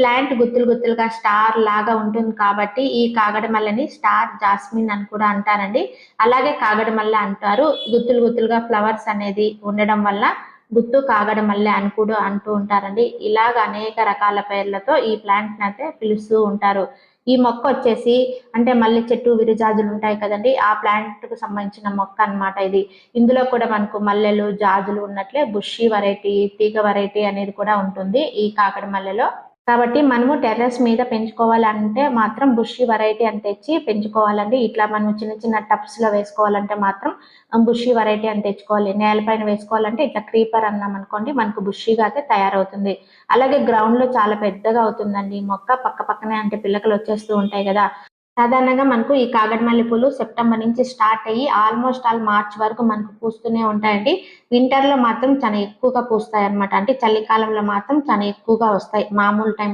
Plant గుత్తులు గుత్తులుగా star లాగా ఉంటుంది కాబట్టి ఈ కాగడమల్లని స్టార్ జాస్మిన్ అని కూడా అంటారండి. అలాగే కాగడమల్ల అంటారు. గుత్తులు గుత్తులుగా ఫ్లవర్స్ అనేది ఉండడం వల్ల గుత్తు కాగడమల్లె అని కూడా అంటూ ఉంటారండి. ఇలాగ అనేక రకాల పేర్లతో ఈ ప్లాంట్ అయితే పిలుస్తూ ఉంటారు. ఈ మొక్క వచ్చేసి అంటే మల్లె చెట్టు విరుజాజులు ఉంటాయి కదండి. ఆ ప్లాంట్కు సంబంధించిన మొక్క అన్నమాట ఇది. ఇందులో కూడా మనకు మల్లెలు జాజులు ఉన్నట్లే బుషి వెరైటీ తీగ వెరైటీ అనేది కూడా ఉంటుంది ఈ కాకడ మల్లెలో కాబట్టి మనము టెర్రస్ మీద పెంచుకోవాలంటే మాత్రం బుషి వెరైటీ అని తెచ్చి పెంచుకోవాలండి. ఇట్లా మనం చిన్న చిన్న టబ్స్లో వేసుకోవాలంటే మాత్రం బుషి వెరైటీ అని తెచ్చుకోవాలి. నేలపైన వేసుకోవాలంటే ఇట్లా క్రీపర్ అన్నాం అనుకోండి మనకు బుషిగా అయితే తయారవుతుంది. అలాగే గ్రౌండ్లో చాలా పెద్దగా అవుతుందండి. మొక్క పక్క పక్కనే అంటే పిల్లకలు వచ్చేస్తూ ఉంటాయి కదా. సాధారణంగా మనకు ఈ కాగడమల్లి పూలు సెప్టెంబర్ నుంచి స్టార్ట్ అయ్యి ఆల్మోస్ట్ ఆల్ మార్చ్ వరకు మనకు పూస్తూనే ఉంటాయండి. వింటర్లో మాత్రం చాలా ఎక్కువగా పూస్తాయి అన్నమాట అంటే చలికాలంలో మాత్రం చాలా ఎక్కువగా వస్తాయి. మామూలు టైం